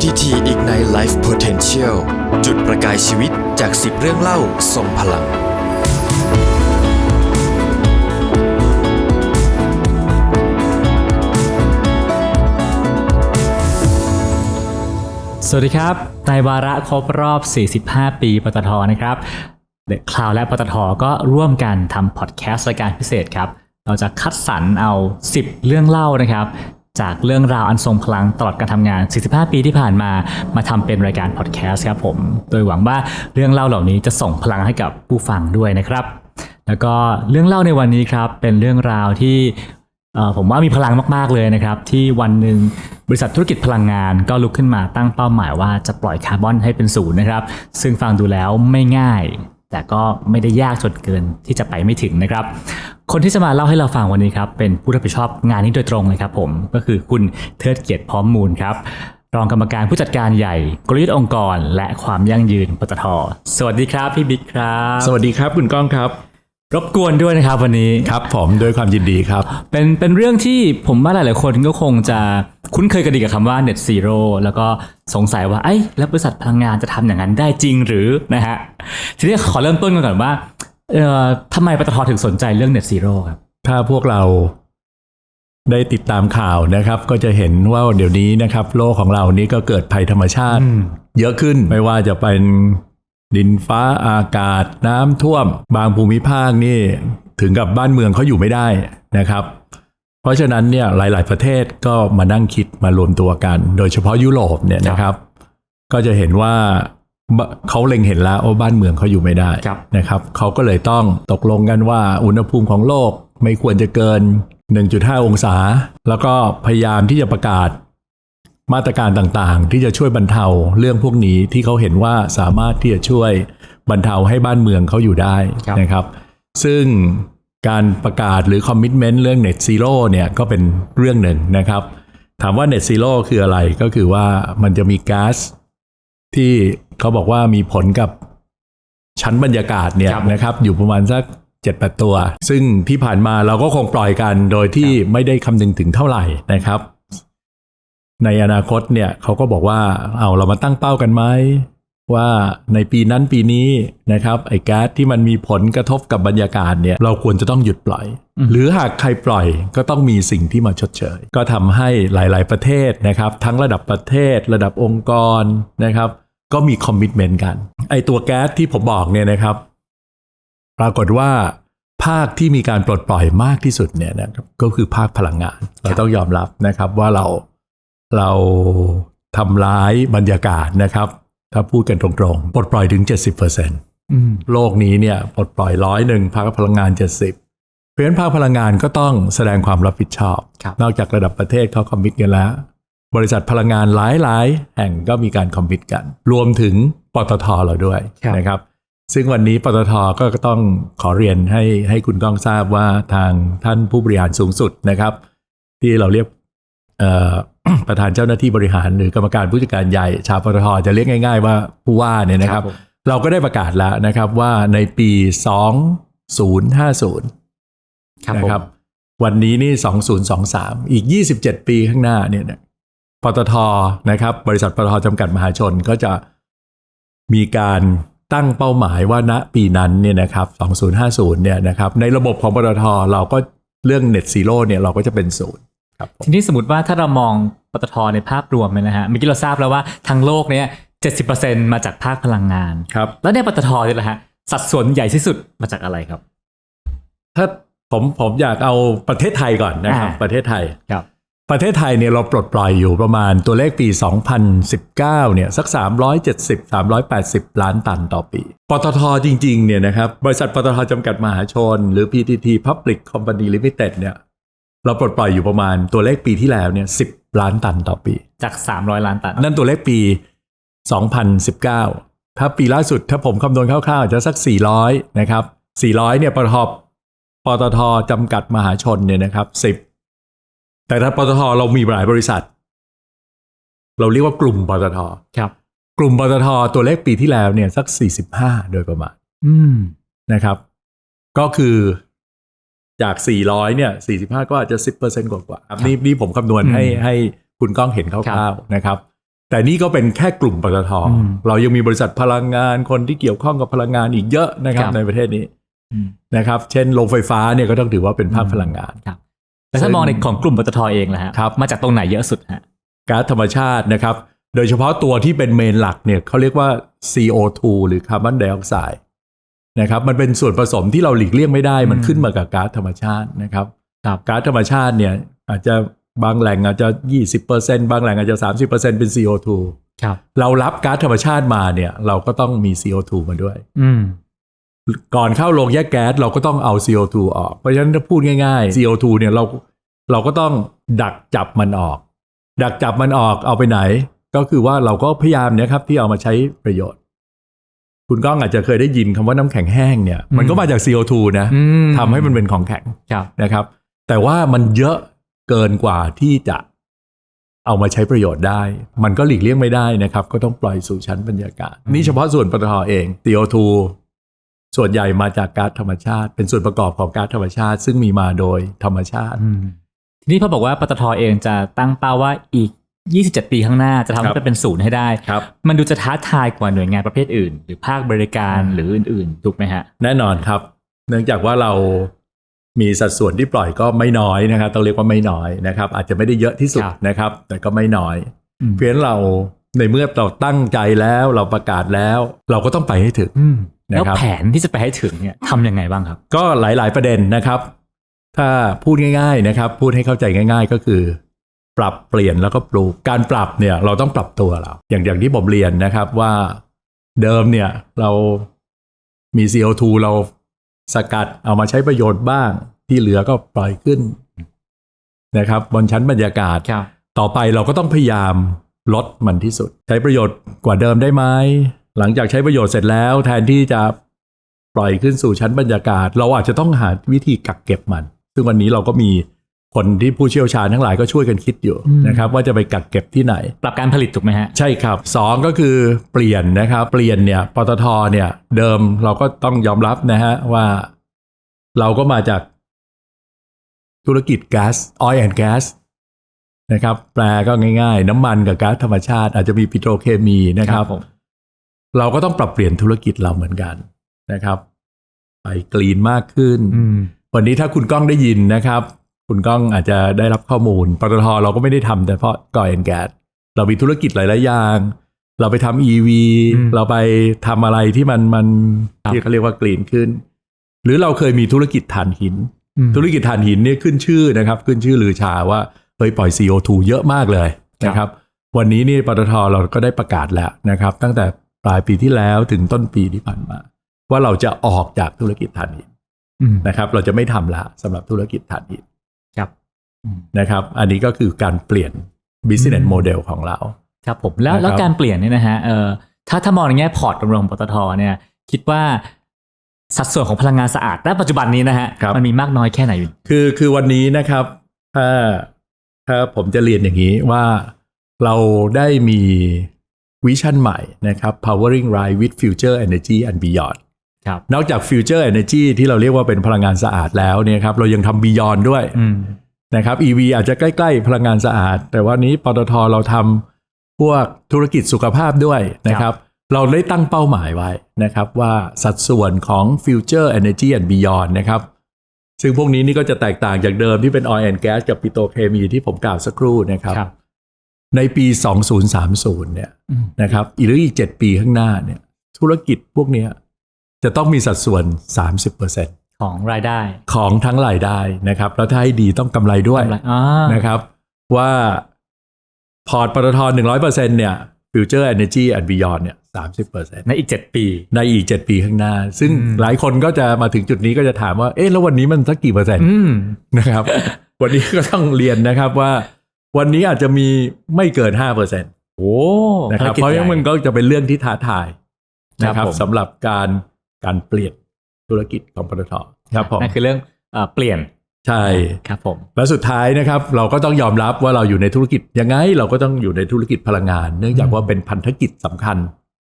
PTT Ignite Life Potential จุดประกายชีวิตจาก 10 เรื่องเล่าทรงพลัง สวัสดีครับ ในวาระครบรอบ 45 ปีปตทนะครับเดอะคลาวและปตทก็ร่วมกันทำพอดแคสต์รายการพิเศษครับ เราจะคัดสรรเอา 10 เรื่องเล่านะครับ จากเรื่องราวอันทรงพลังตลอดการทำงาน 45 ปีที่ผ่านมา มาทำเป็นรายการพอดแคสต์ครับผม โดยหวังว่าเรื่องเล่าเหล่านี้จะส่งพลังให้กับผู้ฟังด้วยนะครับ แล้วก็เรื่องเล่าในวันนี้ครับ เป็นเรื่องราวที่ผมว่ามีพลังมากๆเลยนะครับ ที่วันหนึ่งบริษัทธุรกิจพลังงานก็ลุกขึ้นมาตั้งเป้าหมายว่าจะปล่อยคาร์บอนให้เป็นศูนย์นะครับ ซึ่งฟังดูแล้วไม่ง่าย แต่ก็ไม่ได้ยากจนเกินที่จะไปไม่ถึงนะครับ คนที่จะมาเล่าให้เราฟังวันนี้ครับเป็นผู้รับผิดชอบงานนี้โดยตรงเลยครับผมก็คือคุณเทิดเกียรติพร้อมมูลครับรองกรรมการผู้จัดการใหญ่กลยุทธ์องค์กร และความยั่งยืนปตทสวัสดีครับพี่บิ๊กครับ สวัสดีครับคุณก้องครับ รบกวนด้วยนะครับวันนี้ครับผมด้วยความยินดีครับ เป็นเป็นเรื่องที่ผมว่าหลาย ๆ คนก็คงจะคุ้นเคยกันดีกับคำว่า net zero แล้วก็สงสัยว่าไอ้ยแล้วบริษัทพลังงานจะทำอย่างนั้นได้จริงหรือนะฮะทีนี้ขอเริ่มต้นกันก่อนว่า เอ่อทำไมปตทถึงสนใจเรื่อง net zero ครับ ถ้าพวกเราได้ติดตามข่าวนะครับ ก็จะเห็นว่าเดี๋ยวนี้นะครับ โลกของเรานี้ก็เกิดภัยธรรมชาติ เยอะขึ้นไม่ว่าจะเป็นดินฟ้าอากาศน้ำท่วม บางภูมิภาคนี่ถึงกับบ้านเมืองเขาอยู่ไม่ได้นะครับ เพราะฉะนั้นเนี่ยหลาย ๆ ประเทศก็มานั่งคิดมารวมตัวกัน โดยเฉพาะยุโรปเนี่ยนะครับ ก็จะเห็นว่าบ เขาเล็งเห็นแล้วว่าบ้านเมืองเขาอยู่ไม่ได้ครับนะครับเขาก็เลยต้องตกลงกันว่าอุณหภูมิของโลกไม่ควรจะเกิน 1.5 องศา แล้วก็พยายามที่จะประกาศมาตรการต่างๆ ที่จะช่วยบรรเทาเรื่องพวกนี้ที่เขาเห็นว่าสามารถที่จะช่วยบรรเทาให้บ้านเมืองเขาอยู่ได้ครับนะครับ ซึ่งการประกาศหรือคอมมิ t เมนต์เรื่อง Net Zero เนี่ยก็เป็นเรื่องหนึ่งนะครับ ถามว่า Net Zero คืออะไรก็คือว่ามันจะมีก๊าซที่ เขาบอกว่ามีผลกับชั้นบรรยากาศเนี่ยครับนะครับ อยู่ประมาณสักเจ็ดแปดตัว ซึ่งที่ผ่านมาเราก็คงปล่อยกันโดยที่ไม่ได้คำนึงถึงเท่าไหร่นะครับ ในอนาคตเนี่ยเขาก็บอกว่าเอาเรามาตั้งเป้ากันไหมว่าในปีนั้นปีนี้นะครับไอ้แก๊สที่มันมีผลกระทบกับบรรยากาศเนี่ยเราควรจะต้องหยุดปล่อย หรือหากใครปล่อยก็ต้องมีสิ่งที่มาชดเชย ก็ทำให้หลาย ๆ ประเทศนะครับ ทั้งระดับประเทศ ระดับองค์กรนะครับ ก็มีคอมมิชเมนต์กัน ไอ้ตัวแก๊สที่ผมบอกเนี่ยนะครับ ปรากฏว่าภาคที่มีการปลดปล่อยมากที่สุดเนี่ยนะครับก็คือภาคพลังงาน เราต้องยอมรับนะครับว่าเราเราทำร้ายบรรยากาศนะครับ ถ้าพูดกันตรงๆ ปลดปล่อยถึง 70%อืมโลกนี้เนี่ยปลดปล่อยร้อยหนึ่งภาคพลังงาน 70 เพราะฉะนั้นภาคพลังงานก็ต้องแสดงความรับผิดชอบครับนอกจากระดับประเทศเขาคอมมิตกันแล้ว บริษัทพลังงานหลายๆ แห่งก็มีการคอมมิตกัน รวมถึงปตทเราด้วยครับนะครับ ซึ่งวันนี้ปตทก็ต้องขอเรียนให้ให้คุณก้องทราบว่าทางท่านผู้บริหารสูงสุดนะครับ ที่เราเรียกเอ่อประธานเจ้าหน้าที่บริหารหรือกรรมการผู้จัดการใหญ่ ชาวปตทจะเรียกง่าย ๆ ว่าผู้ว่าเนี่ยนะครับครับผมเราก็ได้ประกาศแล้วนะครับว่าในปี 2050ครับนะผมครับ วันนี้นี่ 2023 อีก 27 ปีข้างหน้าเนี่ยนะ ปตทนะครับ บริษัทปตทจำกัดมหาชนก็จะมีการตั้งเป้าหมายว่าณปีนั้นเนี่ยนะครับ 2050 เนี่ยนะครับในระบบของปตทเราก็เรื่อง Net Zero เนี่ยเราก็จะเป็นศูนย์ครับผมทีนี้สมมติว่าถ้าเรามองปตทในภาพรวมเลยนะฮะเมื่อกี้เราทราบแล้วว่าทั้งโลกเนี้ย70%มาจากภาคพลังงานครับแล้วในปตทเนี่ยแหละฮะสัดส่วนใหญ่ที่สุดมาจากอะไรครับ ถ้าผมผมอยากเอาประเทศไทยก่อนนะครับอ่าประเทศไทยครับ ประเทศไทยเนี่ยเราปลดปล่อยอยู่ประมาณตัวเลขปี 2019 เนี่ยสัก 370 380 ล้านตันต่อปี ปตทจริง ๆ เนี่ยนะครับบริษัทปตทจำกัดมหาชน หรือ PTT Public Company Limited เนี่ยเราปลดปล่อยอยู่ประมาณตัวเลขปีที่แล้วเนี่ย10 ล้านตันต่อปี จาก 300 ล้านตัน นั่นตัวเลขปี 2019 ถ้าปีล่าสุดถ้าผมคำนวณคร่าวๆ จะสัก 400 นะครับ 400 เนี่ยปตทปตทจำกัดมหาชนเนี่ยนะครับ10 แต่ถ้าปตทเรามีหลายบริษัท เราเรียกว่ากลุ่มปตทครับกลุ่มปตทตัวเลขปีที่แล้วเนี่ยสัก45โดยประมาณอืมนะครับ ก็คือจาก400เนี่ย45ก็อาจจะ10%กว่าๆครับนี่นี่ผมคำนวณให้อืมให้คุณก้องเห็นคร่าวๆนะครับ แต่นี่ก็เป็นแค่กลุ่มปตทอืมเรายังมีบริษัทพลังงานคนที่เกี่ยวข้องกับพลังงานอีกเยอะนะครับครับในประเทศนี้อืมนะครับ เช่นโรงไฟฟ้าเนี่ยก็ต้องถือว่าเป็นภาคอืมพลังงานครับ แต่ถ้ามองในของกลุ่มปตทเองนะฮะครับมาจากตรงไหนเยอะสุดฮะก๊าซธรรมชาตินะครับ โดยเฉพาะตัวที่เป็นเมนหลักเนี่ยเขาเรียกว่า CO2 หรือคาร์บอนไดออกไซด์นะครับ มันเป็นส่วนผสมที่เราหลีกเลี่ยงไม่ได้ มันอืมขึ้นมากับก๊าซธรรมชาตินะครับครับก๊าซธรรมชาติเนี่ยอาจจะบางแหล่งอาจจะ 20%บางแหล่งอาจจะ 30%เป็น CO2 ครับเรารับก๊าซธรรมชาติมาเนี่ย เราก็ต้องมี CO2 มาด้วยอืม ก่อนเข้าโรงแยกแก๊สเราก็ต้องเอา CO2 ออก เพราะฉะนั้นถ้าพูดง่าย ๆ CO2 เนี่ยเราเราก็ต้องดักจับมันออก ดักจับมันออกเอาไปไหน ก็คือว่าเราก็พยายามเนี่ยครับที่เอามาใช้ประโยชน์ คุณก้องอาจจะเคยได้ยินคำว่าน้ำแข็งแห้งเนี่ย มันก็มาจาก CO2 นะอืมทำให้มันเป็นของแข็งครับนะครับ แต่ว่ามันเยอะเกินกว่าที่จะเอามาใช้ประโยชน์ได้ มันก็หลีกเลี่ยงไม่ได้นะครับ ก็ต้องปล่อยสู่ชั้นบรรยากาศ นี่เฉพาะส่วนปตทเอง CO2 ส่วนใหญ่มาจากก๊าซธรรมชาติ เป็นส่วนประกอบของก๊าซธรรมชาติ ซึ่งมีมาโดยธรรมชาติอืมทีนี้พอบอกว่าปตทเองจะตั้งเป้าว่าอีก 27 ปีข้างหน้าจะทำครัให้บมันเป็นศูนย์ให้ได้ครับมันดูจะท้าทายกว่าหน่วยงานประเภทอื่น หรือภาคบริการหรืออื่นๆถูกไหมฮะ แน่นอนครับ เนื่องจากว่าเรามีสัดส่วนที่ปล่อยก็ไม่น้อยนะครับต้องเรียกว่าไม่น้อยนะครับ อาจจะไม่ได้เยอะที่สุดครับนะครับ แต่ก็ไม่น้อยอืมเพราะฉะนั้นเราในเมื่อเราตั้งใจแล้วเราประกาศแล้ว เราก็ต้องไปให้ถึงอืม แล้วนะครับแผนที่จะไปให้ถึงเนี่ยทำยังไงบ้างครับ ก็หลาย ๆ ประเด็นนะครับ ถ้าพูดง่าย ๆนะครับ พูดให้เข้าใจง่าย ๆ ก็คือ ปรับเปลี่ยนแล้วก็ปลูกการปรับเนี่ย เราต้องปรับตัวเราอย่างอย่างที่ผมเรียนนะครับว่าเดิมเนี่ยเรามี CO2 เราสกัดเอามาใช้ประโยชน์บ้าง ที่เหลือก็ปล่อยขึ้นนะครับ บนชั้นบรรยากาศครับต่อไปเราก็ต้องพยายามลดมันที่สุด ใช้ประโยชน์กว่าเดิมได้ไหม หลังจากใช้ประโยชน์เสร็จแล้วแทนที่จะปล่อยขึ้นสู่ชั้นบรรยากาศ เราอาจจะต้องหาวิธีกักเก็บมัน ซึ่งวันนี้เราก็มีคนที่ผู้เชี่ยวชาญทั้งหลายก็ช่วยกันคิดอยู่อืมนะครับว่าจะไปกักเก็บที่ไหน ปรับการผลิตถูกไหมฮะ ใช่ครับสองก็คือเปลี่ยนนะครับ เปลี่ยนเนี่ยปตทเนี่ยเดิมเราก็ต้องยอมรับนะฮะว่าเราก็มาจากธุรกิจก๊าซออยล์แอนด์แก๊สนะครับแปลก็ง่าย ๆ น้ำมันกับก๊าซธรรมชาติ อาจจะมีปิโตรเคมีนะครับผม เราก็ต้องปรับเปลี่ยนธุรกิจเราเหมือนกันนะครับ ไปกรีนมากขึ้นอืมวันนี้ถ้าคุณก้องได้ยินนะครับ คุณก้องอาจจะได้รับข้อมูลปตทเราก็ไม่ได้ทำแต่เพราะก่อเอ็นแก๊สเรามีธุรกิจหลายๆอย่างเราไปทำ EV อืมเราไปทำอะไรที่มันมันครับที่เขาเรียกว่ากรีนขึ้น หรือเราเคยมีธุรกิจถ่านหินอืมธุรกิจถ่านหินเนี่ยขึ้นชื่อนะครับ ขึ้นชื่อลือชาว่าเฮ้ยปล่อย CO2 เยอะมากเลยนะครับ วันนี้นี่ปตทเราก็ได้ประกาศแล้วนะครับ ตั้งแต่ ปลายปีที่แล้วถึงต้นปีที่ผ่านมา ว่าเราจะออกจากธุรกิจถ่านหินอืมนะครับ เราจะไม่ทำละสำหรับธุรกิจถ่านหินครับอืมนะครับ อันนี้ก็คือการเปลี่ยน business อืม model ของเรา ครับผมแล้วนะครับแล้วการเปลี่ยนเนี่ยนะฮะเอ่อถ้าถ้ามองในแง่พอร์ตรวมๆของปตทเนี่ย คิดว่าสัดส่วนของพลังงานสะอาดณปัจจุบันนี้นะฮะครับมันมีมากน้อยแค่ไหนอยู่คือคือวันนี้นะครับถ้าถ้าผมจะเรียนอย่างนี้ว่าเราได้มี วิชั่นใหม่นะครับ powering right with future energy and beyond ครับนอกจาก future energy ที่เราเรียกว่าเป็นพลังงานสะอาดแล้วเนี่ยครับเรายังทำ beyond ด้วยอืมนะครับ EV อาจจะใกล้ ๆ พลังงานสะอาด แต่วันนี้ปตทเราทำพวกธุรกิจสุขภาพด้วยนะครับ เราได้ตั้งเป้าหมายไว้นะครับ ว่าสัดส่วนของ Future Energy and Beyond นะครับซึ่งพวกนี้นี่ก็จะแตกต่างจากเดิมที่เป็น Oil and Gas กับปิโตรเคมีที่ผมกล่าวสักครู่นะครับครับ ในปี 2030 เนี่ยอืมนะครับอีกหรืออีก 7 ปีข้างหน้าเนี่ยธุรกิจพวกเนี้ยจะต้องมีสัดส่วน 30%ของรายได้ของทั้งรายได้นะครับ แล้วถ้าให้ดีต้องกำไรด้วยกำไรอ่านะครับ ว่าพอร์ตปตทหนึ่งร้อยเปอร์เซ็นเนี่ย Future Energy and Beyond เนี่ยสามสิบเปอร์เซ็นในอีกเจ็ดปี ในอีกเจ็ดปีข้างหน้า ซึ่งอืมหลายคนก็จะมาถึงจุดนี้ก็จะถามว่า เอ๊ะแล้ววันนี้มันสักกี่เปอร์เซ็นต์อืมนะครับ วันนี้ก็ต้องเรียนนะครับว่า วันนี้อาจจะมีไม่เกินห้าเปอร์เซ็นต์โอ้นะครับภกิจเพราะใหญ่งั้นมันก็จะเป็นเรื่องที่ท้าทายนะคครัรับบผมสำหรับการการเปลี่ยนธุรกิจของปตทครับผมนั่นคือเรื่องเอ่อเปลี่ยนใช่ครับผมและสุดท้ายนะครับเราก็ต้องยอมรับว่าเราอยู่ในธุรกิจยังไง เราก็ต้องอยู่ในธุรกิจพลังงาน เนื่องจากว่าเป็นพันธกิจสำคัญ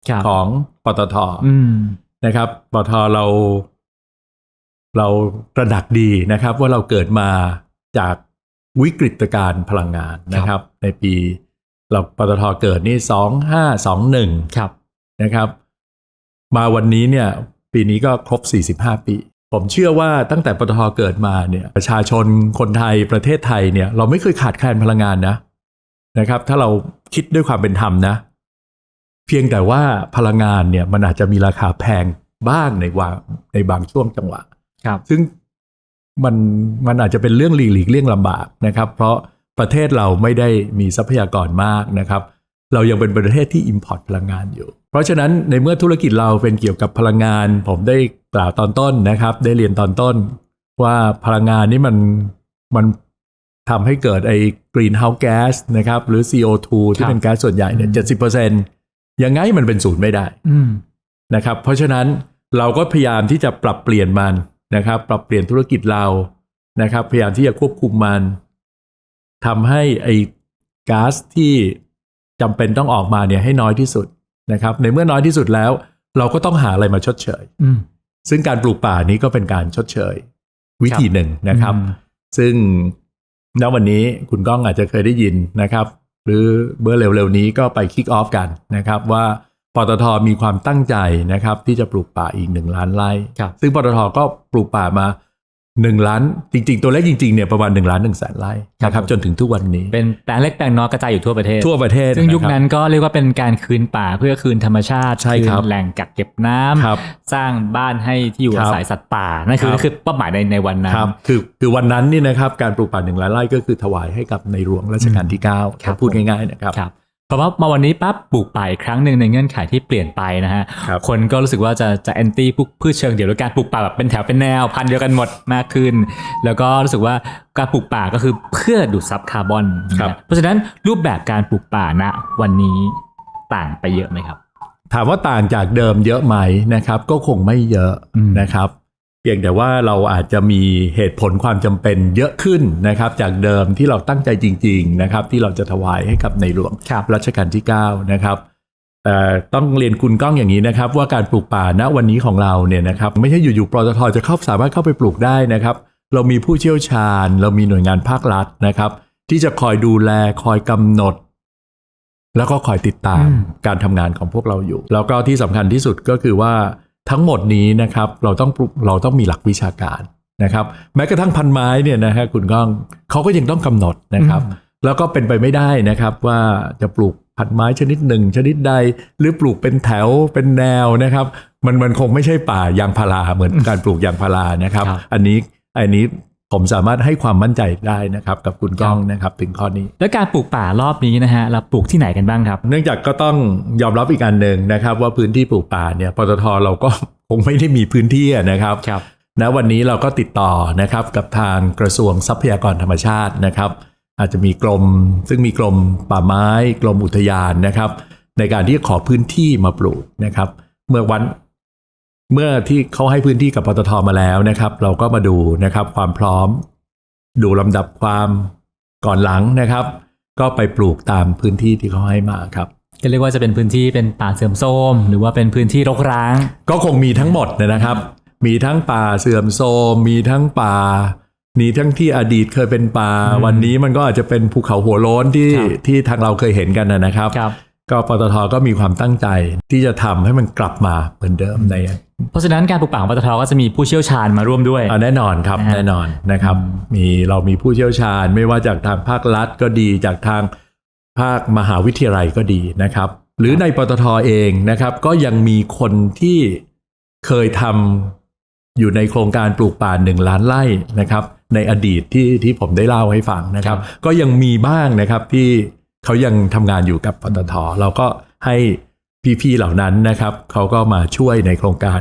ครับของปตทอืมนะครับปตทเรา เราตระหนักดีนะครับ ว่าเราเกิดมาจาก วิกฤตการณ์พลังงานนะครับ ในปีเราปตทเกิดนี่สองห้าสองหนึ่งครับนะครับ มาวันนี้เนี่ย ปีนี้ก็ครบ45ปี ผมเชื่อว่าตั้งแต่ปตทเกิดมาเนี่ยประชาชนคนไทยประเทศไทยเนี่ย เราไม่เคยขาดแคลนพลังงานนะนะครับ ถ้าเราคิดด้วยความเป็นธรรมนะ เพียงแต่ว่าพลังงานเนี่ยมันอาจจะมีราคาแพงบ้างในวางในบางช่วงจังหวะ ครับ ซึ่ง มันมันอาจจะเป็นเรื่องหลีกหลีกเลี่ยงลำบากนะครับ เพราะประเทศเราไม่ได้มีทรัพยากรมากนะครับ เรายังเป็นประเทศที่ import พลังงานอยู่ เพราะฉะนั้นในเมื่อธุรกิจเราเป็นเกี่ยวกับพลังงาน ผมได้กล่าวตอนต้นนะครับ ได้เรียนตอนต้น ว่าพลังงานนี่มันมันทำให้เกิดไอ้ greenhouse gas นะครับ หรือ CO2 ที่เป็นแก๊สส่วนใหญ่เนี่ยเจ็ดสิบเปอร์เซ็นต์ยังไงมันเป็นศูนย์ไม่ได้อืมนะครับ เพราะฉะนั้นเราก็พยายามที่จะปรับเปลี่ยนมัน นะครับ ปรับเปลี่ยนธุรกิจเรานะครับ พยายามที่จะควบคุมมันทำให้ไอ้ก๊าซที่จำเป็นต้องออกมาเนี่ยให้น้อยที่สุดนะครับ ในเมื่อน้อยที่สุดแล้ว เราก็ต้องหาอะไรมาชดเชยอืมซึ่งการปลูกป่านี้ก็เป็นการชดเชย วิธีหนึ่งนะครับอืมซึ่งณวันนี้คุณก้องอาจจะเคยได้ยินนะครับ หรือเมื่อเร็วๆนี้ก็ไปคิกออฟกันนะครับว่า ปตทมีความตั้งใจนะครับที่จะปลูกป่าอีกหนึ่งล้านไร่ครับซึ่งปตทก็ปลูกป่ามาหนึ่งล้านจริง ๆ ตัวเลขจริงๆเนี่ยประมาณหนึ่งล้านหนึ่งแสนไร่นะครับจนถึงทุกวันนี้ เป็นแปลงเล็กแปลงน้อยกระจายอยู่ทั่วประเทศทั่วประเทศ ซึ่งยุคะรับนั้นก็เรียกว่าเป็นการคืนป่าเพื่อคืนธรรมชาติใช่คืครับนแหล่งกักเก็บน้ำครับสร้างบ้านให้ที่อยู่ครัอาบศัยสัตว์ป่านั่นคือครับคือเป้าหมายในในวันนั้นครับคือคือวันนั้นนี่นะครับการปลูกป่าหนึ่งล้านไร่ก็คือถวายให้กับในหลวงรัชกาลที่9ครับพูดง่ายๆนะครับครับเพราะว่ามาวันนี้ปั๊บปลูกป่าอีกครั้งหนึ่งในเงื่อนไขที่เปลี่ยนไปนะฮะครับ คนก็รู้สึกว่าจะจะแอนตี้พวกพืชเชิงเดี่ยวหรือการปลูกป่าแบบเป็นแถวเป็นแนวพันธุ์เดียวกันหมดมากขึ้น แล้วก็รู้สึกว่าการปลูกป่าก็คือเพื่อดูดซับคาร์บอนนะฮะครับ เพราะฉะนั้นรูปแบบการปลูกป่าณวันนี้ต่างไปเยอะไหมครับ ถามว่าต่างจากเดิมเยอะไหมนะครับ ก็คงไม่เยอะอืม นะครับเพียงแต่ว่าเราอาจจะมีเหตุผลความจำเป็นเยอะขึ้นนะครับ จากเดิมที่เราตั้งใจจริง ๆ นะครับ ที่เราจะถวายให้กับในหลวงครับรัชกาลที่ 9 นะครับแต่ต้องเรียนคุณก้องอย่างนี้นะครับ ว่าการปลูกป่าณวันนี้ของเราเนี่ยนะครับ ไม่ใช่อยู่ๆปตทจะเข้าสามารถเข้าไปปลูกได้นะครับ เรามีผู้เชี่ยวชาญ เรามีหน่วยงานภาครัฐนะครับ ที่จะคอยดูแลคอยกำหนด แล้วก็คอยติดตามอืมการทำงานของพวกเราอยู่ แล้วก็ที่สำคัญที่สุดก็คือว่า ทั้งหมดนี้นะครับเราต้องปลูกเราต้องมีหลักวิชาการนะครับแม้กระทั่งพันไม้เนี่ยนะฮะคุณก้องเขาก็ยังต้องกำหนดนะครับอืมแล้วก็เป็นไปไม่ได้นะครับว่าจะปลูกพันไม้ชนิดหนึ่ง ชนิดใดหรือปลูกเป็นแถวเป็นแนวนะครับ มันมันคงไม่ใช่ป่ายางพาราเหมือนการปลูกยางพารานะครับครับอันนี้อันนี้ ผมสามารถให้ความมั่นใจได้นะครับกับคุณก้องนะครับถึงข้อนี้ แล้วการปลูกป่ารอบนี้นะฮะเราปลูกที่ไหนกันบ้างครับ เนื่องจากก็ต้องยอมรับอีกอันหนึ่งนะครับว่าพื้นที่ปลูกป่าเนี่ยปตทเราก็คงไม่ได้มีพื้นที่อะนะครับครับณวันนี้เราก็ติดต่อนะครับกับทางกระทรวงทรัพยากรธรรมชาตินะครับ อาจจะมีกรม ซึ่งมีกรมป่าไม้ กรมอุทยานนะครับ ในการที่จะขอพื้นที่มาปลูกนะครับ เมื่อวัน เมื่อที่เขาให้พื้นที่กับปตทมาแล้วนะครับ เราก็มาดูนะครับความพร้อม ดูลำดับความก่อนหลังนะครับ ก็ไปปลูกตามพื้นที่ที่เขาให้มาครับก็เรียกว่าจะเป็นพื้นที่เป็นป่าเสื่อมโทรมหรือว่าเป็นพื้นที่รกร้าง ก็คงมีทั้งหมดนะครับ มีทั้งป่าเสื่อมโทรมมีทั้งป่ามีทั้งที่อดีตเคยเป็นป่าอืมวันนี้มันก็อาจจะเป็นภูเขาหัวโล้นที่ครับที่ทางเราเคยเห็นกันนะนะครับครับ ก็ปตทก็มีความตั้งใจที่จะทำให้มันกลับมาเหมือนเดิมใน เพราะฉะนั้นการปลูกป่าของปตทก็จะมีผู้เชี่ยวชาญมาร่วมด้วยอ่าแน่นอนครับนะฮะแน่นอนนะครับมีเรามีผู้เชี่ยวชาญไม่ว่าจากทางภาครัฐก็ดีจากทางภาคมหาวิทยาลัยก็ดีนะครับ หรือในปตทเองนะครับ ก็ยังมีคนที่เคยทำอยู่ในโครงการปลูกป่าหนึ่งล้านไร่นะครับ ในอดีตที่ที่ผมได้เล่าให้ฟังนะครับ ก็ยังมีบ้างนะครับที่ เขายังทำงานอยู่กับปตทเราก็ให้พี่ๆเหล่านั้นนะครับเขาก็มาช่วยในโครงการ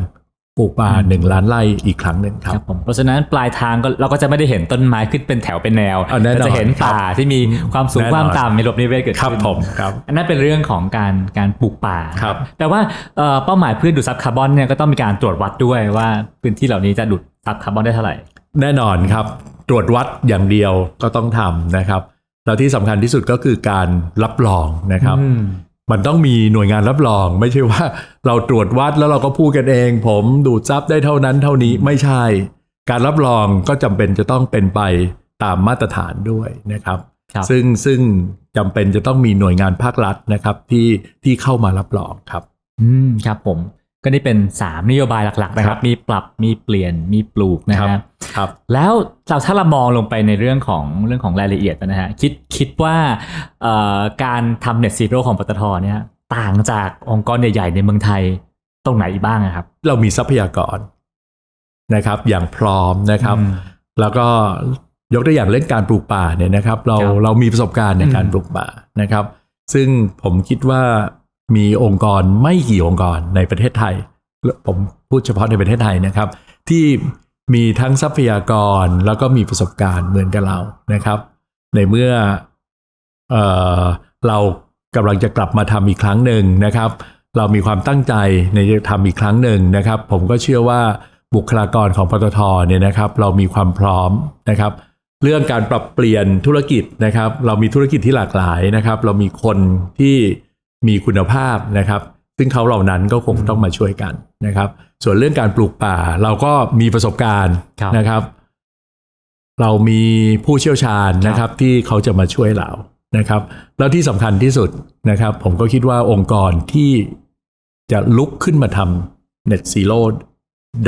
ปลูกป่าหนึ่งล้านไร่อีกครั้งหนึ่งคครัรับบผมเพราะฉะนั้นปลายทางก็เราก็จะไม่ได้เห็นต้นไม้ขึ้นเป็นแถวเป็นแนวอ่าแน่นอนเราจะเห็นป่าที่มีความสูงแน่นอนความต่ำมีระบบนิเวศเกิดครับขึ้นผมครับอันนั้นเป็นเรื่องของการการปลูกป่าครับแต่ว่าเอ่อเป้าหมายเพื่อดูดซับคาร์บอนเนี่ยก็ต้องมีการตรวจวัดด้วยว่าพื้นที่เหล่านี้จะดูดซับคาร์บอนได้เท่าไหร่ แน่นอนครับ ตรวจวัดอย่างเดียวก็ต้องทำนะครับ แล้วที่สำคัญที่สุดก็คือการรับรองนะครับอืมมันต้องมีหน่วยงานรับรอง ไม่ใช่ว่าเราตรวจวัดแล้วเราก็พูดกันเอง ผมดูดซับได้เท่านั้นเท่านี้ไม่ใช่ การรับรองก็จำเป็นจะต้องเป็นไปตามมาตรฐานด้วยนะครับครับซึ่งซึ่งจำเป็นจะต้องมีหน่วยงานภาครัฐนะครับที่ที่เข้ามารับรองครับ อืมครับผม ก็นี่เป็น 3 นโยบายหลักๆนะครับครับ มีปรับมีเปลี่ยนมีปลูกนะครัฮะบครับ แล้วเราถ้าเรามองลงไปในเรื่องของเรื่องของรายละเอียดนะฮะคิดคิดว่าเอ่อการทำเน็ตซีโร่ของปตทเนี่ยต่างจากองค์กรใหญ่ๆ ในเมืองไทยตรงไหนบ้างอะครับ เรามีทรัพยากรนะครับ อย่างพร้อมนะครับอืมแล้วก็ยกตัวอย่างเรื่องการปลูกป่าเนี่ยนะครับ เราครับเรามีประสบการณ์ในการอืมปลูกป่านะครับ ซึ่งผมคิดว่า มีองค์กรไม่กี่องค์กรในประเทศไทย ผมพูดเฉพาะในประเทศไทยนะครับ ที่มีทั้งทรัพยากรแล้วก็มีประสบการณ์เหมือนกับเรานะครับ ในเมื่อเออเรากำลังจะกลับมาทำอีกครั้งหนึ่งนะครับ เรามีความตั้งใจในจะทำอีกครั้งหนึ่งนะครับ ผมก็เชื่อว่าบุคลากรของปตทเนี่ยนะครับ เรามีความพร้อมนะครับ เรื่องการปรับเปลี่ยนธุรกิจนะครับ เรามีธุรกิจที่หลากหลายนะครับ เรามีคนที่ มีคุณภาพนะครับ ซึ่งเขาเหล่านั้นก็คงต้องมาช่วยกันนะครับ ส่วนเรื่องการปลูกป่าเราก็มีประสบการณ์ครับนะครับ เรามีผู้เชี่ยวชาญนะครับ ที่เขาจะมาช่วยเรานะครับ แล้วที่สำคัญที่สุดนะครับ ผมก็คิดว่าองค์กรที่จะลุกขึ้นมาทำ Net Zero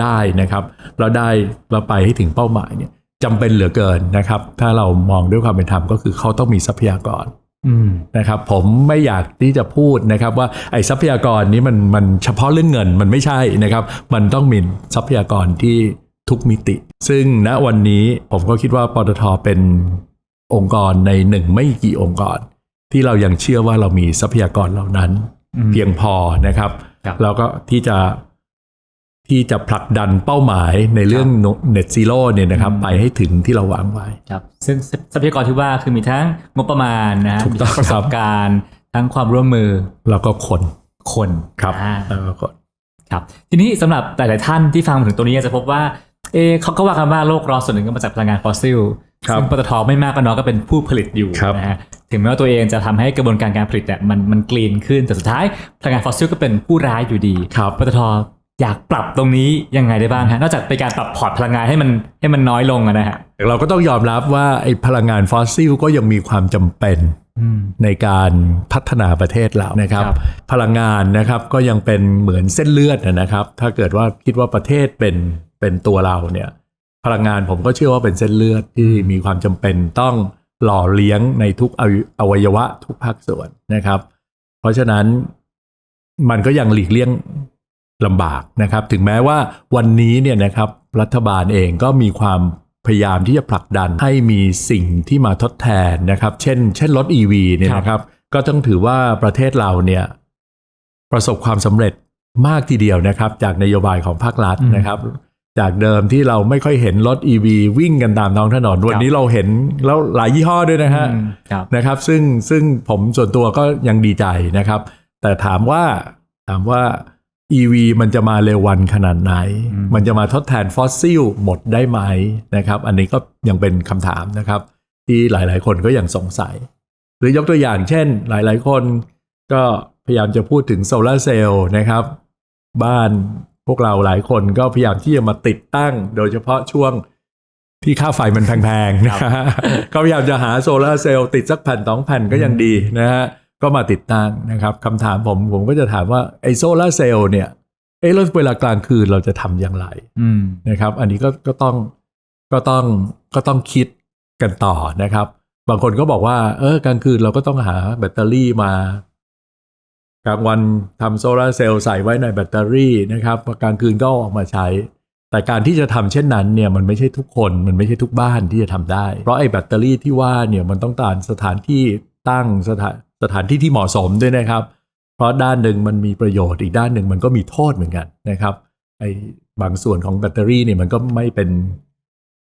ได้นะครับแล้วได้เราไปให้ถึงเป้าหมายเนี่ยจำเป็นเหลือเกินนะครับ ถ้าเรามองด้วยความเป็นธรรมก็คือเขาต้องมีทรัพยากรอืม นะครับผมไม่อยากที่จะพูดนะครับว่าไอ้ทรัพยากรนี้มันมันเฉพาะเรื่องเงินมันไม่ใช่นะครับ มันต้องมีทรัพยากรที่ทุกมิติ ซึ่งณวันนี้ผมก็คิดว่าปตทเป็นองค์กรในหนึ่งไม่กี่องค์กร ที่เรายังเชื่อว่าเรามีทรัพยากรเหล่านั้นอืมเพียงพอนะครับครับ แล้วก็ที่จะ ที่จะผลักดันเป้าหมายในเรื่อง Net Zero เนี่ยนะครับอืมไปให้ถึงที่เราวางไว้ครับซึ่งทรัพยากรที่ว่าคือมีทั้งงบประมาณนะฮะถูกมีต้องทั้งประสบการณ์ทั้งความร่วมมือ แล้วก็คนคนครับอ่าแล้วก็คนครับ ทีนี้สำหรับหลาย ๆ ท่านที่ฟังมาถึงตัวนี้จะพบว่าเอะเขาก็ว่ากันว่าโลกร้อนส่วนหนึ่งก็มาจากพลังงานฟอสซิลครับซึ่งปตทไม่มากก็น้อยก็เป็นผู้ผลิตอยู่ครับนะฮะถึงแม้ว่าตัวเองจะทำให้กระบวนการการผลิตเนี่ยมันมันกลีนขึ้นแต่สุดท้ายพลังงานฟอสซิลก็เป็นผู้ร้ายอยู่ดีครับปตท อยากปรับตรงนี้ยังไงได้บ้างฮะนอกจากเป็นการปรับพอร์ตพลังงานให้มันให้มันน้อยลงอะนะฮะเราก็ต้องยอมรับว่าไอ้พลังงานฟอสซิลก็ยังมีความจำเป็นอืมในการพัฒนาประเทศเรานะครับครับ พลังงานนะครับก็ยังเป็นเหมือนเส้นเลือดนะครับ ถ้าเกิดว่าคิดว่าประเทศเป็นเป็นตัวเราเนี่ยพลังงานผมก็เชื่อว่าเป็นเส้นเลือดที่มีความจำเป็นต้องหล่อเลี้ยงในทุกอวัยอวัยวะทุกภาคส่วนนะครับ เพราะฉะนั้นมันก็ยังหลีกเลี่ยง ลำบากนะครับ ถึงแม้ว่าวันนี้เนี่ยนะครับรัฐบาลเองก็มีความพยายามที่จะผลักดันให้มีสิ่งที่มาทดแทนนะครับ เช่น เช่นรถ EV เนี่ยนะครับ ก็ต้องถือว่าประเทศเราเนี่ยประสบความสำเร็จมากทีเดียวนะครับ จากนโยบายของภาครัฐอืมนะครับ จากเดิมที่เราไม่ค่อยเห็นรถ EV วิ่งกันตามท้องถนน วันนี้เราเห็นแล้วหลายยี่ห้อด้วยนะฮะอืมครับนะครับ ซึ่งซึ่งผมส่วนตัวก็ยังดีใจนะครับ แต่ถามว่าถามว่า EV มันจะมาเร็ววันขนาดไหนอืมมันจะมาทดแทนฟอสซิลหมดได้ไหมนะครับ อันนี้ก็ยังเป็นคำถามนะครับ ที่หลายๆ คนก็ยังสงสัย หรือยกตัวอย่างเช่น หลายๆ คนก็พยายามจะพูดถึงโซลาร์เซลล์นะครับ บ้านพวกเราหลายคนก็พยายามที่จะมาติดตั้ง โดยเฉพาะช่วงที่ค่าไฟมันแพงๆนะฮะก็พยายามจะหาโซลาร์เซลล์ติดสักแผ่นสองแผ่นก็ยังดีนะฮะ ก็มาติดตั้งนะครับคำถามผมผมก็จะถามว่าไอ้โซลาร์เซลล์เนี่ยเอ้แล้วเวลากลางคืนเราจะทำอย่างไรอืมนะครับ อันนี้ก็ก็ต้องก็ต้องก็ต้องคิดกันต่อนะครับ บางคนก็บอกว่า เออกลางคืนเราก็ต้องหาแบตเตอรี่มากลางวันทำโซลาร์เซลล์ใส่ไว้ในแบตเตอรี่นะครับกลางคืนก็เอาออกมาใช้ แต่การที่จะทำเช่นนั้นเนี่ยมันไม่ใช่ทุกคนมันไม่ใช่ทุกบ้านที่จะทำได้ เพราะไอ้แบตเตอรี่ที่ว่าเนี่ยมันต้องการสถานที่ตั้งสถาน สถานที่ที่เหมาะสมด้วยนะครับ เพราะด้านหนึ่งมันมีประโยชน์อีกด้านหนึ่งมันก็มีโทษเหมือนกันนะครับไอ้บางส่วนของแบตเตอรี่เนี่ยมันก็ไม่เป็น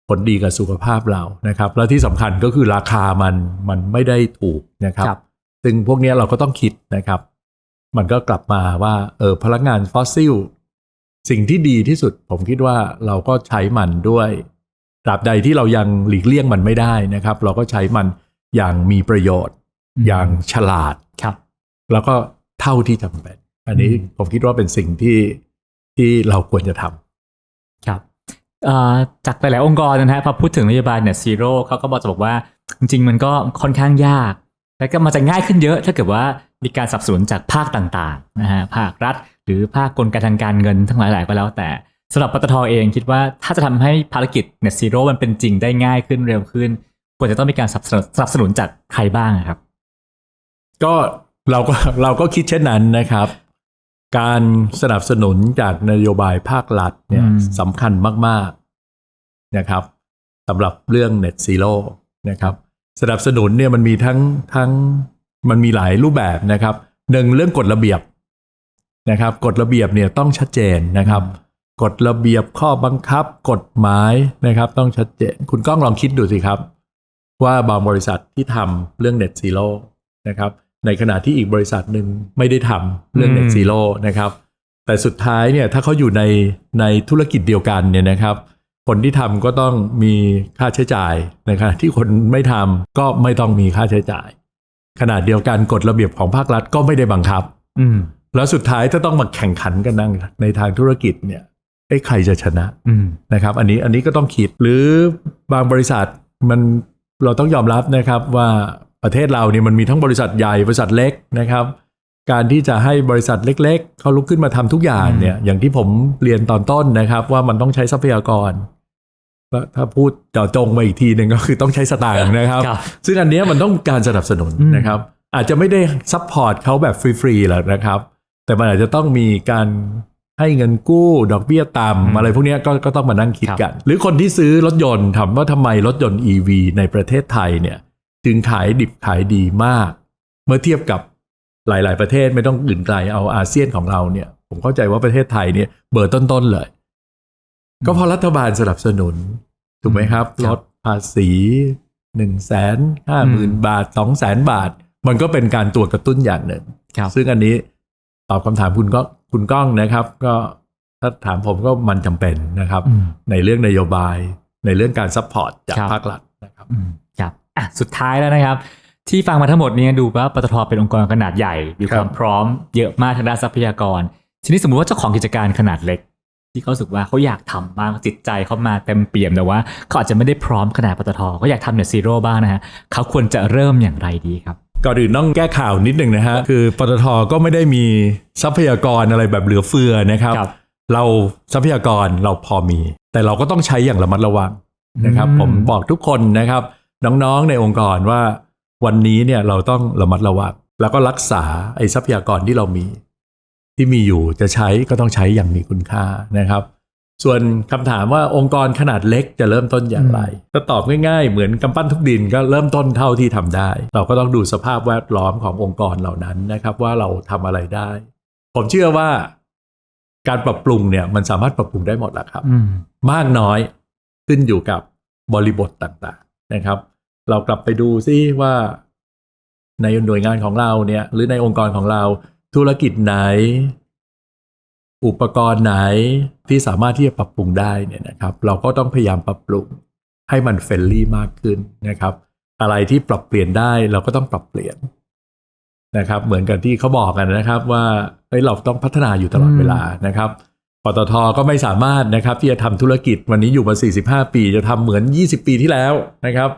ผลดีกับสุขภาพเรานะครับ แล้วที่สำคัญก็คือราคามันมันไม่ได้ถูกนะครับครับซึ่งพวกเนี้ยเราก็ต้องคิดนะครับ มันก็กลับมาว่าเออพลังงานฟอสซิลสิ่งที่ดีที่สุดผมคิดว่าเราก็ใช้มันด้วยตราบใดที่เรายังหลีกเลี่ยงมันไม่ได้นะครับ เราก็ใช้มันอย่างมีประโยชน์ อืมอย่างฉลาดครับ แล้วก็เท่าที่จำเป็น อันนี้อืมผมคิดว่าเป็นสิ่งที่ที่เราควรจะทำครับเอ่อจากหลาย ๆ องค์กรนะฮะพอพูดถึงนโยบาย Net Zero เขาก็บอกจะบอกว่า จริง ๆ มันก็ค่อนข้างยาก แล้วก็มันจะง่ายขึ้นเยอะ ถ้าเกิดว่ามีการสนับสนุนจากภาคต่าง ๆ นะฮะภาครัฐ หรือภาคกลไกทางการเงินทั้งหลาย ๆ ก็แล้วแต่สำหรับปตทเองคิดว่าถ้าจะทำให้ภารกิจ Net Zero มันเป็นจริงได้ง่ายขึ้นเร็วขึ้น ควรจะต้องมีการสนับสนุนสนับสนุนจากใครบ้างอะครับ ก็เราก็เราก็คิดเช่นนั้นนะครับ การสนับสนุนจากนโยบายภาครัฐเนี่ยอืมสำคัญมาก ๆนะครับสำหรับเรื่อง Net Zero นะครับ สนับสนุนเนี่ยมันมีทั้งทั้งมันมีหลายรูปแบบนะครับหนึ่งเรื่องกฎระเบียบนะครับกฎระเบียบเนี่ยต้องชัดเจนนะครับกฎระเบียบข้อบังคับ กฎหมายนะครับ ต้องชัดเจน คุณก้องลองคิดดูสิครับ ว่าบางบริษัทที่ทำเรื่อง Net Zero นะครับ ในขณะที่อีกบริษัทหนึ่งไม่ได้ทำเรื่อง Net อืม Zero นะครับ แต่สุดท้ายเนี่ยถ้าเขาอยู่ในในธุรกิจเดียวกันเนี่ยนะครับ คนที่ทำก็ต้องมีค่าใช้จ่ายในขณะที่คนไม่ทำก็ไม่ต้องมีค่าใช้จ่าย ขนาดเดียวกันกฎระเบียบของภาครัฐก็ไม่ได้บังคับ อืมแล้วสุดท้ายถ้าต้องมาแข่งขันกันนั่งในทางธุรกิจเนี่ยไอ้ใครจะชนะอืมนะครับ อันนี้อันนี้ก็ต้องคิดหรือบางบริษัทมันเราต้องยอมรับนะครับว่า ประเทศเราเนี่ยมันมีทั้งบริษัทใหญ่บริษัทเล็กนะครับ การที่จะให้บริษัทเล็ก ๆเขาลุกขึ้นมาทำทุกอย่างเนี่ยอย่างที่ผมเรียนตอนต้นนะครับ ว่ามันต้องใช้ทรัพยากรก็ถ้าพูดเจาะจงมาอีกทีหนึ่งก็คือต้องใช้สตางค์นะครับครับซึ่งอันเนี้ยมันต้องการสนับสนุนอืมนะครับ อาจจะไม่ได้ซัพพอร์ตเขาแบบฟรีๆหรอกนะครับ แต่มันอาจจะต้องมีการให้เงินกู้ดอกเบี้ยอืมต่ำอะไรพวกเนี้ยก็ก็ต้องมานั่งคิดครับกัน หรือคนที่ซื้อรถยนต์ถามว่าทำไมรถยนต์ EV ในประเทศไทยเนี่ย จึงขายดิบขายดีมาก เมื่อเทียบกับหลาย ๆ ประเทศไม่ต้องอื่นไกลเอาอาเซียนของเราเนี่ย ผมเข้าใจว่าประเทศไทยเนี่ยเบอร์ต้น ๆ เลย ก็เพราะรัฐบาลสนับสนุน ถูกไหมครับคลรับดภาษีหนึ่งแสนห้าหมื่นอืมบาทสองแสนบาท มันก็เป็นการตัวกระตุ้นอย่างหนึ่งครับซึ่งอันนี้ตอบคำถามคุณก็คุณก้องนะครับ ก็ถ้าถามผมก็มันจำเป็นนะครับอืมในเรื่องนโยบาย ในเรื่องการซัพพอร์ตจากครับภาครัฐนะครับ อืมครับอะสุดท้ายแล้วนะครับ ที่ฟังมาทั้งหมดเนี้ดูว่าปตทเป็นองค์กรขนาดใหญ่ มีครับความพร้อมเยอะมากทางด้านทรัพยากร ทีนี้สมมุติว่าเจ้าของกิจการขนาดเล็ก ที่เขารู้สึกว่าเขาอยากทำบ้างจิตใจเขามาเต็มเปี่ยมแต่ว่าเขาอาจจะไม่ได้พร้อมขนาดปตทเขาอยากทำเน็ตซีโร่บ้างนะฮะเขาควรจะเริ่มอย่างไรดีครับก่อนอื่นต้องแก้ข่าวนิดหนึ่งนะฮะคือปตทก็ไม่ได้มีทรัพยากรอะไรแบบเหลือเฟือนะครับครับเราทรัพยากรเราพอมี แต่เราก็ต้องใช้อย่างระมัดระวังนะครับอืมผมบอกทุกคนนะครับ น้องๆในองค์กรว่าวันนี้เนี่ยเราต้องระมัดระวังแล้วก็รักษาไอ้ทรัพยากรที่เรามี ที่มีอยู่จะใช้ก็ต้องใช้อย่างมีคุณค่านะครับ ส่วนคำถามว่าองค์กรขนาดเล็กจะเริ่มต้นอย่างไรก็ตอบง่ายๆ เหมือนกำปั้นทุกดินก็เริ่มต้นเท่าที่ทำได้ เราก็ต้องดูสภาพแวดล้อมขององค์กรเหล่านั้นนะครับ ว่าเราทำอะไรได้ ผมเชื่อว่าการปรับปรุงเนี่ยมันสามารถปรับปรุงได้หมดแหละครับอืมมากน้อยขึ้นอยู่กับบริบทต่างๆ นะครับ เรากลับไปดูซิว่า ในหน่วยงานของเราเนี่ย หรือในองค์กรของเรา ธุรกิจไหน อุปกรณ์ไหนที่สามารถที่จะปรับปรุงได้เนี่ยนะครับ เราก็ต้องพยายามปรับปรุงให้มันเฟรนลี่มากขึ้นนะครับ อะไรที่ปรับเปลี่ยนได้เราก็ต้องปรับเปลี่ยนนะครับ เหมือนกับที่เขาบอกกันนะครับ ว่าเอ้ยเราต้องพัฒนาอยู่ตลอดเวลานะครับ ปตทก็ไม่สามารถนะครับที่จะทำธุรกิจวันนี้อยู่มา 45 ปี จะทำเหมือน 20 ปีที่แล้วนะครับ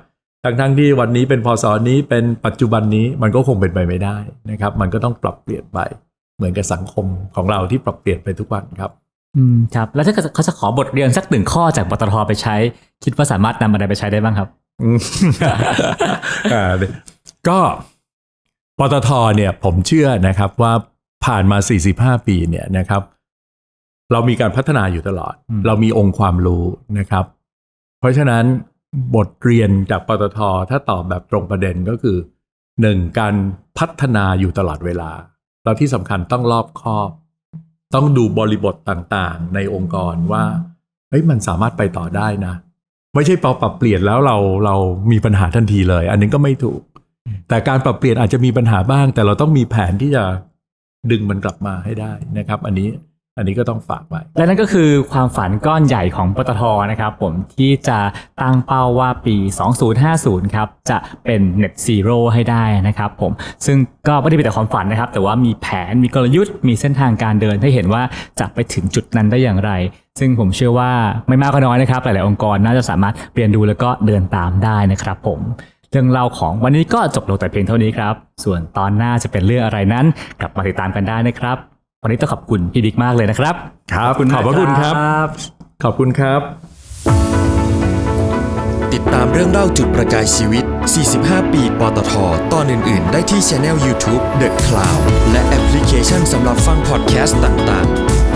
ทั้งทั้งๆที่วันนี้เป็นพศนี้เป็นปัจจุบันนี้มันก็คงเป็นไปไม่ได้นะครับ มันก็ต้องปรับเปลี่ยนไปเหมือนกับสังคมของเราที่ปรับเปลี่ยนไปทุกวันครับ อืมครับ แล้วถ้าเกิดเขาจะขอบทเรียนสักหนึ่งข้อจากปตทไปใช้ คิดว่าสามารถนำอะไรไปใช้ได้บ้างครับอืมอ่าก็ปตทเนี่ยผมเชื่อนะครับว่าผ่านมา 45 ปีเนี่ยนะครับ เรามีการพัฒนาอยู่ตลอดอืมเรามีองค์ความรู้นะครับ เพราะฉะนั้นบทเรียนจากปตทถ้าตอบแบบตรงประเด็นก็คือหนึ่งการพัฒนาอยู่ตลอดเวลา แล้วที่สำคัญต้องรอบคอบ ต้องดูบริบทต่างๆ ในองค์กรว่าเฮ้ยมันสามารถไปต่อได้นะ ไม่ใช่พอปรับเปลี่ยนแล้วเราเรามีปัญหาทันทีเลย อันนี้ก็ไม่ถูก แต่การปรับเปลี่ยนอาจจะมีปัญหาบ้าง แต่เราต้องมีแผนที่จะดึงมันกลับมาให้ได้นะครับ อันนี้ อันนี้ก็ต้องฝากไว้ และนั่นก็คือความฝันก้อนใหญ่ของปตทนะครับผมที่จะตั้งเป้าว่าปี 2050 ครับ จะเป็น Net Zero ให้ได้นะครับผมซึ่งก็ไม่ได้เป็นแต่ความฝันนะครับ แต่ว่ามีแผนมีกลยุทธ์ มีเส้นทางการเดินให้เห็นว่าจะไปถึงจุดนั้นได้อย่างไร ซึ่งผมเชื่อว่าไม่มากก็น้อยนะครับ หลาย ๆ องค์กรน่าจะสามารถเรียนดูแล้วก็เดินตามได้นะครับผมเรื่องเล่าของวันนี้ก็จบลงแต่เพียงเท่านี้ครับ ส่วนตอนหน้าจะเป็นเรื่องอะไรนั้น กลับมาติดตามกันได้นะครับ วันนี้ต้องขอบคุณพี่บิ๊กมากเลยนะครับ ครับขอบพระคุณครับบขอบคุณครับ ติดตามเรื่องเล่าจุดประกายชีวิต 45 ปี ปตท ตอนอื่น ๆ ได้ที่ช anel YouTube The Cloud และแอปพลิเคชันสำหรับฟังพอดแคสต์ต่าง ๆ